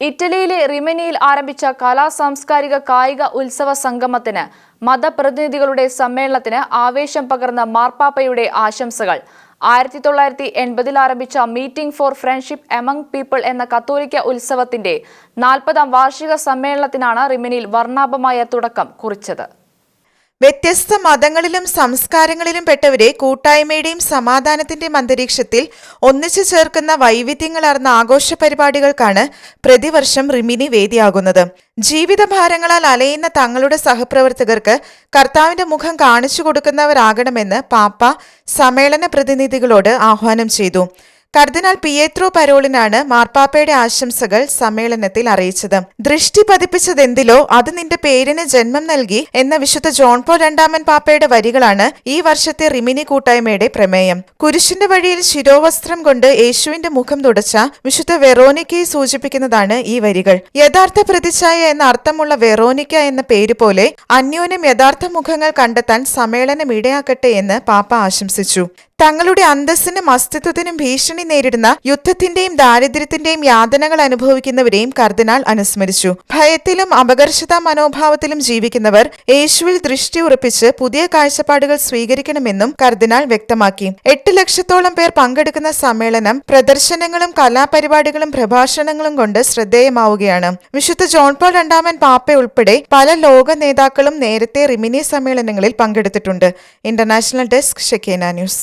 ഇറ്റലിയിലെ റിമനിയിൽ ആരംഭിച്ച കലാ സാംസ്കാരിക കായിക ഉത്സവ സംഗമത്തിന് മതപ്രതിനിധികളുടെ സമ്മേളനത്തിന് ആവേശം പകർന്ന മാർപ്പാപ്പയുടെ ആശംസകൾ. ആയിരത്തി തൊള്ളായിരത്തി എൺപതിൽ ആരംഭിച്ച meeting for friendship among people എന്ന കത്തോലിക്ക ഉത്സവത്തിന്റെ നാൽപ്പതാം വാർഷിക സമ്മേളനത്തിനാണ് റിമനിയിൽ വർണാഭമായ തുടക്കം കുറിച്ചത്. വ്യത്യസ്ത മതങ്ങളിലും സംസ്കാരങ്ങളിലും പെട്ടവരെ കൂട്ടായ്മയുടെയും സമാധാനത്തിന്റെയും അന്തരീക്ഷത്തിൽ ഒന്നിച്ചു ചേർക്കുന്ന വൈവിധ്യങ്ങളാർന്ന ആഘോഷ പരിപാടികൾക്കാണ് പ്രതിവർഷം റിമിനി വേദിയാകുന്നത്. ജീവിതഭാരങ്ങളാൽ അലയുന്ന തങ്ങളുടെ സഹപ്രവർത്തകർക്ക് കർത്താവിന്റെ മുഖം കാണിച്ചു കൊടുക്കുന്നവരാകണമെന്ന് പാപ്പ സമ്മേളന പ്രതിനിധികളോട് ആഹ്വാനം ചെയ്തു. കർദിനാൾ പിയേത്രോ പരോളിനാണ് മാർപ്പാപ്പയുടെ ആശംസകൾ സമ്മേളനത്തിൽ അറിയിച്ചത്. ദൃഷ്ടി പതിപ്പിച്ചതെന്തിലോ അത് നിന്റെ പേരിന് ജന്മം നൽകി എന്ന വിശുദ്ധ ജോൺ പോൾ രണ്ടാമൻ പാപ്പയുടെ വരികളാണ് ഈ വർഷത്തെ റിമിനി കൂട്ടായ്മയുടെ പ്രമേയം. കുരിശിന്റെ വഴിയിൽ ശിരോവസ്ത്രം കൊണ്ട് യേശുവിന്റെ മുഖം തുടച്ച വിശുദ്ധ വെറോനിക്കയെ സൂചിപ്പിക്കുന്നതാണ് ഈ വരികൾ. യഥാർത്ഥ പ്രതിച്ഛായ എന്ന അർത്ഥമുള്ള വെറോനിക്ക എന്ന പേര് പോലെ അന്യോന്യം യഥാർത്ഥ മുഖങ്ങൾ കണ്ടെത്താൻ സമ്മേളനം ഇടയാക്കട്ടെ എന്ന് പാപ്പ ആശംസിച്ചു. തങ്ങളുടെ അന്തസ്സിനും അസ്തിത്വത്തിനും ഭീഷണി നേരിടുന്ന യുദ്ധത്തിന്റെയും ദാരിദ്ര്യത്തിന്റെയും യാതനകൾ അനുഭവിക്കുന്നവരെയും കർദിനാൾ അനുസ്മരിച്ചു. ഭയത്തിലും അപകർഷതാ മനോഭാവത്തിലും ജീവിക്കുന്നവർ യേശുവിൽ ദൃഷ്ടി ഉറപ്പിച്ച് പുതിയ കാഴ്ചപ്പാടുകൾ സ്വീകരിക്കണമെന്നും കർദിനാൾ വ്യക്തമാക്കി. എട്ട് ലക്ഷത്തോളം പേർ പങ്കെടുക്കുന്ന സമ്മേളനം പ്രദർശനങ്ങളും കലാപരിപാടികളും പ്രഭാഷണങ്ങളും കൊണ്ട് ശ്രദ്ധേയമാവുകയാണ്. വിശുദ്ധ ജോൺ പോൾ രണ്ടാമൻ പാപ്പ ഉൾപ്പെടെ പല ലോക നേതാക്കളും നേരത്തെ റിമിനി സമ്മേളനങ്ങളിൽ പങ്കെടുത്തിട്ടുണ്ട്. International desk Shekinah news.